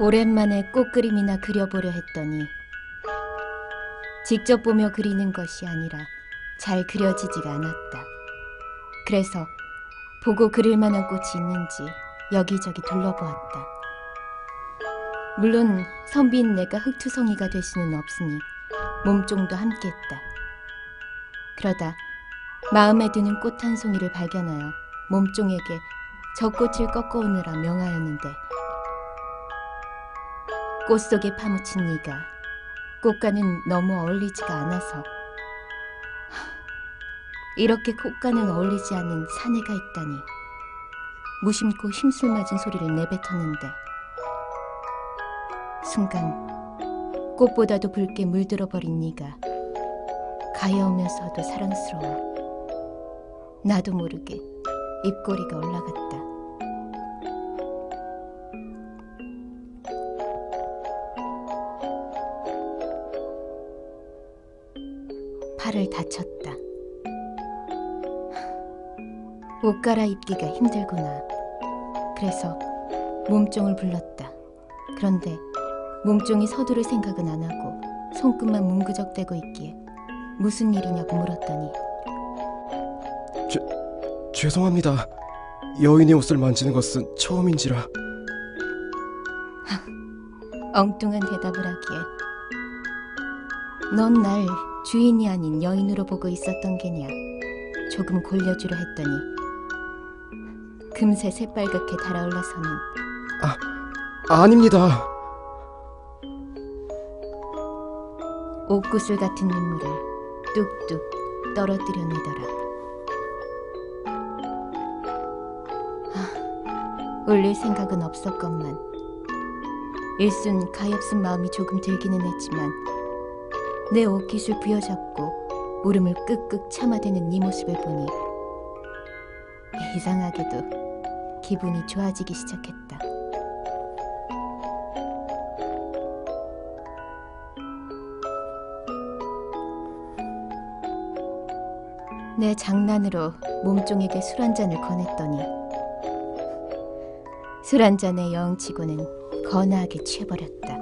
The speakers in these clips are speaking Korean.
오랜만에 꽃그림이나 그려보려 했더니 직접 보며 그리는 것이 아니라 잘 그려지지가 않았다. 그래서 보고 그릴 만한 꽃이 있는지 여기저기 둘러보았다. 물론 선비인 내가 흙투성이가 될 수는 없으니 몸종도 함께했다. 그러다 마음에 드는 꽃 한 송이를 발견하여 몸종에게 저 꽃을 꺾어오느라 명하였는데 꽃 속에 파묻힌 네가 꽃과는 너무 어울리지가 않아서 하, 이렇게 꽃과는 어울리지 않는 사내가 있다니 무심코 힘술 맞은 소리를 내뱉었는데 순간 꽃보다도 붉게 물들어 버린 네가 가여우면서도 사랑스러워 나도 모르게 입꼬리가 올라갔다. 팔을 다쳤다. 옷 갈아입기가 힘들구나. 그래서 몸종을 불렀다. 그런데 몸종이 서두를 생각은 안 하고 손끝만 뭉그적대고 있기에 무슨 일이냐고 물었더니 죄송합니다. 여인의 옷을 만지는 것은 처음인지라. 엉뚱한 대답을 하기에 넌 날 주인이 아닌 여인으로 보고 있었던 게냐 조금 골려주려 했더니 금세 새빨갛게 달아올라서는 아닙니다. 옥구슬 같은 눈물을 뚝뚝 떨어뜨려내더라. 아, 올릴 생각은 없었건만 일순 가엾은 마음이 조금 들기는 했지만 내 옷깃을 부여잡고 울음을 끄끄 참아대는 네 모습을 보니 이상하게도 기분이 좋아지기 시작했다. 내 장난으로 몸종에게 술 한 잔을 권했더니 술 한 잔에 영치고는 거나하게 취해버렸다.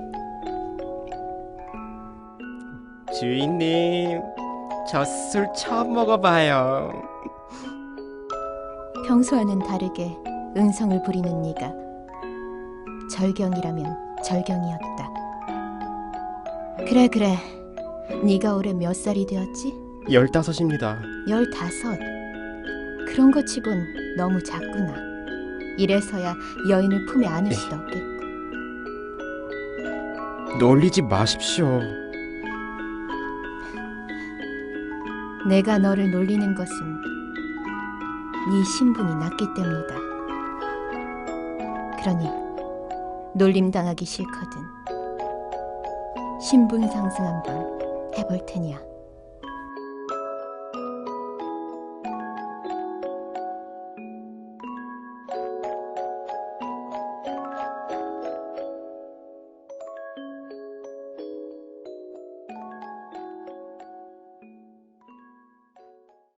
주인님, 저 술 처음 먹어봐요. 평소와는 다르게 은성을 부리는 네가 절경이라면 절경이었다. 그래 그래. 네가 올해 몇 살이 되었지? 열다섯입니다. 열다섯. 그런 것 치곤 너무 작구나. 이래서야 여인을 품에 안을 수도 없겠고. 놀리지 마십시오. 내가 너를 놀리는 것은 네 신분이 낮기 때문이다. 그러니 놀림 당하기 싫거든. 신분 상승 한번 해볼 테니야.